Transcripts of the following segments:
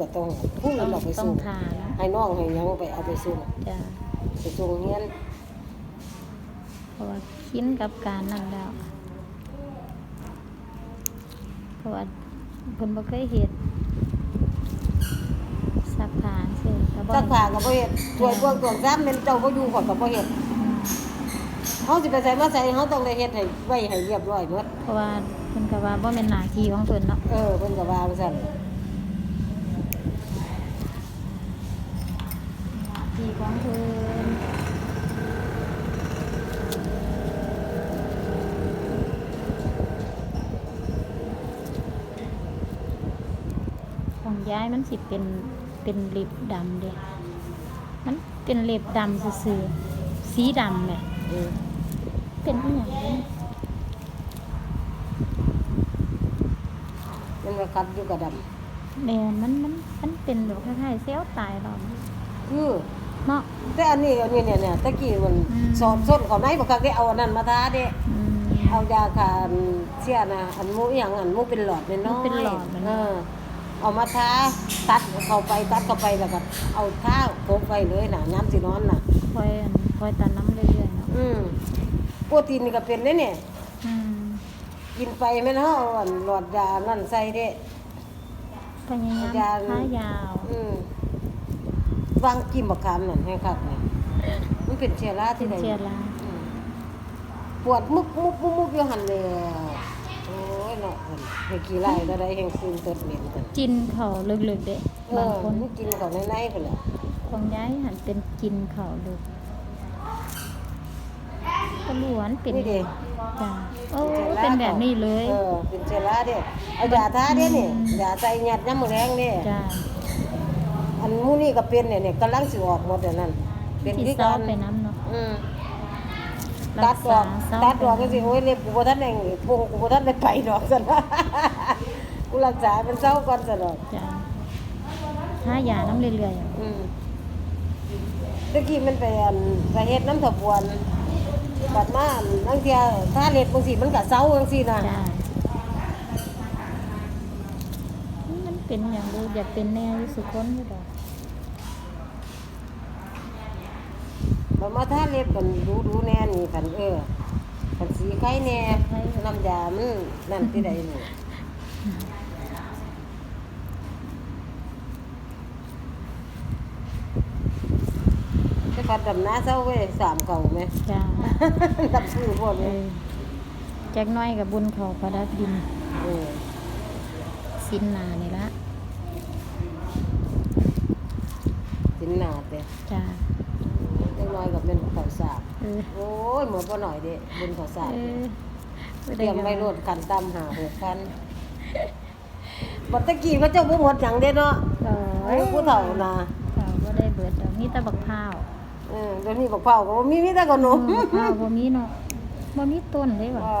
ก็ต้องผู้นั้นเอาไปต้อส่งงทานนะให้น้องให้หยังไปเอาไปส่งจ้ะไปส่งเฮียนเพราะว่าคินกับการนั่นแล้ว เพราะว่าเพิ่นบ่เคยเฮ็ดซักผ้าซื่อก็บ่ซักผ้าก็บ่เฮ็ดช่วยพวกตัวซ้ำเป็นเจ้าบ่อยู่ก็ก็บ่เฮ็ดอืมเฮาสิไปใส่มาใส่เฮาต้องได้เฮ็ดให้ไว้ให้เรียบร้อยหมดเพราะว่าเพิ่นก็ว่าบ่แม่นหน้าที่ของเพิ่นเนาะเออเพิ่นก็ว่าว่าซั่น หน้าที่ ของเพิ่นของย้ายมันสิเป็นเป็นเล็บดำเด้มันเป็นเล็บดำซื่อๆสีดำแหมอืมเป็นอีหยังเด้มันก็คัดอยู่กับดำ แม่นมันมันมันเป็นแบบคล้ายๆเซลล์ตายแล้วนะคือ เนาะ แต่อันนี้อันนี้เนี่ยเนี่ยตะกี้มันอืม สอนส้นเขาไหนบ่คักได้เอาอันนั้นมาทาเด้ อืม เอายาคาอันเสียนะอันหมูอหย่างอันหมูเป็นหลอดน้อยๆหมูเป็นหลอดมัน เออเอามาทาตัดเข้าไปตัดเข้าไปแล้วก็เอาท้าโกบไปเลยน่ะย้ำสินอนน่ะ คอยอันคอยตันน้ำเรื่อยๆเนาะอืมโปรตีนนี่ก็เป็นเด้เนี่ย อืมกินไปแม่นเฮาอันหลอดยานั่นใส่เด้ พยายามอาจารย์ขายาว อืม วางกิมบักขามนั่นให้คักนี่มันเป็นเชื้อราเป็ที่นใดเชื้อราอืมปวดมุกมุกมุกมุกอยู่หั่นเลยโอ้ยเนาะเพิ่นให้กี่ไร่ก็ได้แห่งคืนตดเหม็นกันกินเขาลึกๆเด้เอบางอคนมันกินเขาในในๆพุ่นแหละของย้ายหันเป็นกินเขาลึกก็ล้วนเป็นนี่เด้จ้ะโอ้เป็นแบบนี้เลยเออเป็นเชื้อราเด้เอายาทาเด้นี่ยาใส่ยัดยามมื้อแรงเด้จ้ะ อันหมู่นี่ก็เป็นเนี่ยเนี่ยกำลังสิออกหมดแล้วนั่นเป็นที่ที่เศร้ากันไปน้ำเนาะอืมรัตักดอษาอกเศร้าตัดออกไปก็น้ำสิโอ้ยเล็บกูบ่ทันได้พงกูบ่ทันได้ไปดอกซั่นกูรักษาเป็นเศร้าก่อนซั่นดอกจ้ะหายาน้ำเรื่อยอืมตะกี้มันไปอันไปเฮ็ดน้ำถบวนบัดมาอันบางเที่ยถ้าเล็บบางสิมันก็เศร้าจังซี่น่ะๆจ้ะมันเป็นอย่างดูอยากเป็นแน่อยู่สุคนอยู่ดอก บัดมาถ้าเล็บกันดูดูแน่นี่คันเออคันสีไข่แน่น้ำยามันนั่นที่ใดนี่ไปพัดดำน้าเศร้าเว้ยสามเก่าไหมจ้ะดับซื้อพวกเอนี้อแจ็คน้อยกับบุญเขาประดับดินเออสินนานี่ละสินหนาเด้จ้ะ เล็กน้อยกับเป็นข้าวสากเออโอ้ยหมดบ่หน่อยเด้บุญข้าวสากเออเตรียมไว้รดกันตำหาหกพันบัดตะกี้พระเจ้าบ่หมดหยังเด้เนาะเอโอ้ยผู้เฒ่านะเขาบ่ได้เบิดดอกมีแต่บักพร้าวเออเดี๋ยวนี้บักเผาก็บ่มีมีแต่ขนเออมบักพร้าวบ่มีเนาะบ่มีต้นเลยว่ะว่า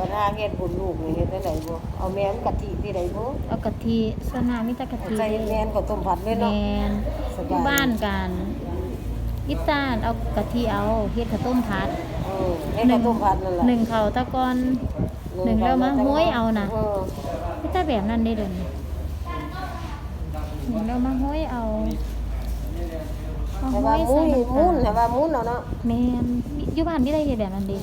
ปัญหาเฮ็ดบุญลูกนี่เฮ็ดจังไดบ่เอาแม่นกะทิที่ใดบ่เอากะทิส่วนมามีแต่กะทิใส่แม่นก็ต้มผัดเลยแมเนาะนสอบายยู่บ้านกันอีตานเอากะทิเอาเฮ็ดข้าวต้มผัดเออเฮ็ดข้าวต้มผัดนั่นล่ะหนึ่งเขาตะกอนหนึ่งแล้วมาห้วยเอานะเออไม่ใช่แบบนั้นได้เลยหนึ่งแล้วมาห้วยเอาแต่ว่ามุ้ใส่ยน้ำมุ้นแต่ว่ามุ้นเอาเนาะแม่นอยู่บ้านม่ได้เฮ็ดแบบนั้นเดิ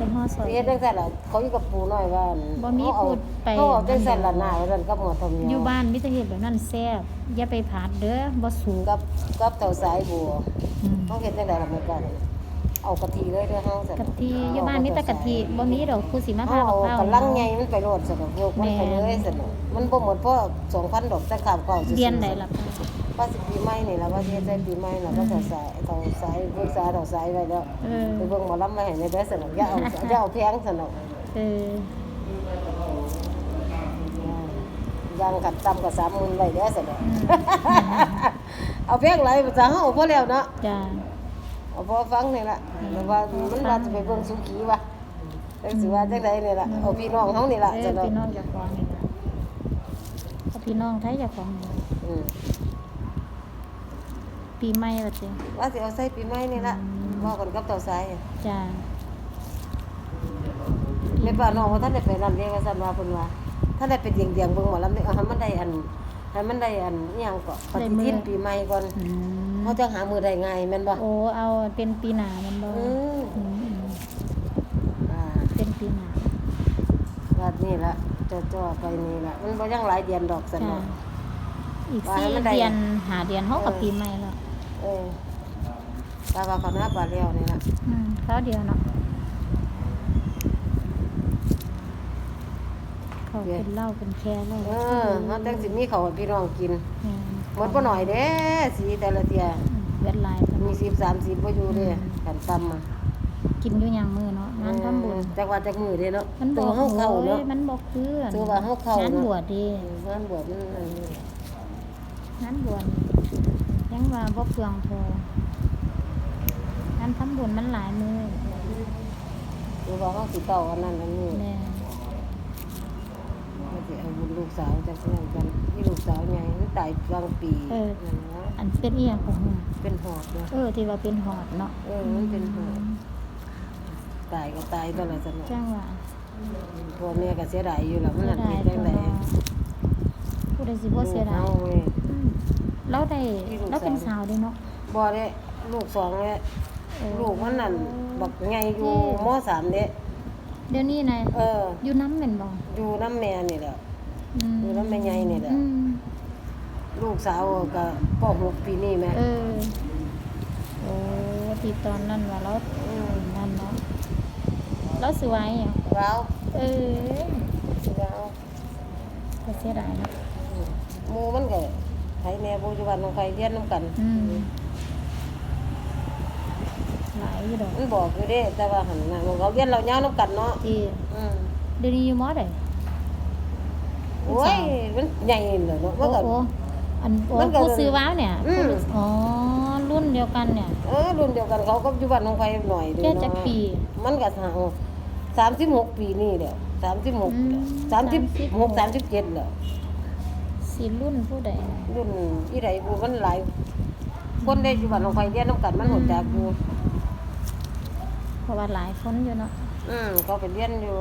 เป็นห่อซอย เฮ็ดจังซั่นล่ะเขาอยู่กับปู่น้อยว่าบ่มีเขาเอาพูดไป เขาเอาจังซั่นล่ะหน้าว่าซั่นกับหมอทำเนีอยู่ยวบ้านมิตรเฮ็ดแบบนั้นแซ่บอย่าไปผัดเด้อบ่สุกกับกับเต่าสายบัวอืมเขาเฮ็ดจังไดล่ะแม่ป้านี่เอากะทิเลยเด้อเฮาซั่นกะทิอยู่บ้านมีแต่กะทิบ่มีดอกผู้สิมาพาเอาบักข้าวกำลังใหญ่มันไปโลดซั่นดอกโยกมันไปเลยซั่นดอกมันบ่หมดเพราะ2,000ดอกแต่ข้าวเก่าซื่อๆเรียนได้ล่ะป้า ว่าสิปีใหม่นี่ล่ะว่าสิเฮ็ดได้ปีใหม่น่ะก็เต่าสายเต่าสายปรึกษาเต่าสายไว้แล้วเออ ไปเบิ่งหมอลำมาให้ในเด้อซั่นดอกอย่าเอาอย่าเอาแพงซั่นดอกเออย่างกัดตำกับ30,000ไว้เด้อซั่นดอกอืมเอาแพงหลายภาษาเฮาเอาพอแล้วเนาะ จ้า เอาพอฟังนี่ล่ะแต่ว่ามันว่าจะไปเบิ่งสุขีว่ะจังสิว่าจังไดนี่ล่ะเอาพี่น้องเฮานี่ล่ะเอจัองเนาะพี่น้องเจ้าของนี่ล่ะเอาพี่น้องไทยเจ้าของนี่อืม ปีใหม่ละจ้ะว่าสิเอาใส่ปีใหม่นี่ล่ะอืมเว้ากันกับเต่าสายอะจ้าแม่ป้าน้องว่าท่านได้ไปนั่นเด้ว่าซั่นว่าเพิ่นว่าถ้าได้เป็นเดียงๆเบิ่งหมอลำนี่เอาให้มันได้อันให้มันได้อันอิหยังก็ปฏิทินปีใหม่ก่อนอืมเขาจะหามือได้ง่ายแม่นบ่โอ้เอาเป็นปีหน้ามันบ่อืมอืมอืมอ่าเป็นปีหน้าวัดนี่ละจ่อๆไปนี่ละมันบ่ยังหลายเดือนดอกซั่นจ้ะเนาะอีกว่าให้สี่มันได้เดือนหาเดือนเฮากับเออปีใหม่แล้ว เออตาว่าเขาหน้าปลาแล้วนี่ละอืมเขาเดียวเนาะเขาเป็นเหล้าเป็นแค่เหล้าเออเฮาจังสิมีเขาวให้พี่น้องกินแม่นหมดบ่หน่อยเด้สีแต่ละเที่ยอืมเวทหลายแล้วมี10 30บ่อยู่เด้กันซ้ำอะกินอยู่อย่างมือเนาะงานทำบุญจักว่าจักมือเด้เนาะมันบตัอวกเฮาเข้าโอ้เนาะยมันบอกคือตัวว่าเฮาเข้างานเนาะบวชดีงานบวชมันอันนี้งานบวช ยังว่าบ่เปลืองพองานทำบุญมันหลายมือตัวว่าเฮาสิเก่าอันนั้นอันนี้แม่เฮาสิเอาบุญลูกสาวจักนั้นกันที่ลูกสาวใหญ่มันตายกลางปีนั่นนะอันเป็นเอียงของมึงเป็นหอบเนาะเออ ที่ว่าเป็นหอดเนาะเออมันเป็นหอบตายก็ตายตลอดสนอจ้างว่าพ่อแม่ก็เสียดายอยู่แล้วมันเสียนั่นดายเป็นจังได๋ผู้ใดสิบ่เสียดาย ลูกเฮาเว้ยอืมเรา ได้ที่ลูกเราเป็นสาวสาวเด้เนาะบ่ได้ลูกสองเนี่ยเออลูกมันนั่นบักใหญ่อยู่ม .3 เด้เดี๋ยวนี้นายเอออยู่น้ำแม่นบ่อยู่น้ำแม่นี่แหละอืมอยู่น้ำแม่ใหญ่นี่แหละอืมลูกสาวก็ป .6 ปีนี้แม่เออโอ้ที่ตอนนั้นว่าเราอืมนั่นเนาะเราสวยอะว้าวเออว้าวก็เสียดายเนาะอืมหมู่มันก็ ไผแม่ปัจจุบันของใครเรียนนํกันอืม หลายอยู่ดอกมันบอกอยู่เด้ แต่ว่าหันน่ะของเขาเรียนเรายาวนํกันเนาะที่อืมเดี๋ยวนี้อยู่มอใดโอ้ยมันใหญ่เลยเนาะมัโอ้นก็โหอันโอ้มันก็ผู้ซื้อว้าวเนี่ยอืมผู้อ๋อรุ่นเดียวกันเนี่ยเออรุ่นเดียวกันเขาก็อยู่บ้านของใครหน่อยเด้แค่เนาะจักปี มันก็สาว36ปีนี่แหละอืม36 36 37แล้ว สิรุ่นผู้ใดเนี่ยรุ่นอีไรบูมันหลายคนได้อยู่บ้านของใครเรียนนํกันมันหัวจักอยู่เพราะว่าหลายคนอยู่เนาะอืมเขาไปเรียนอยู่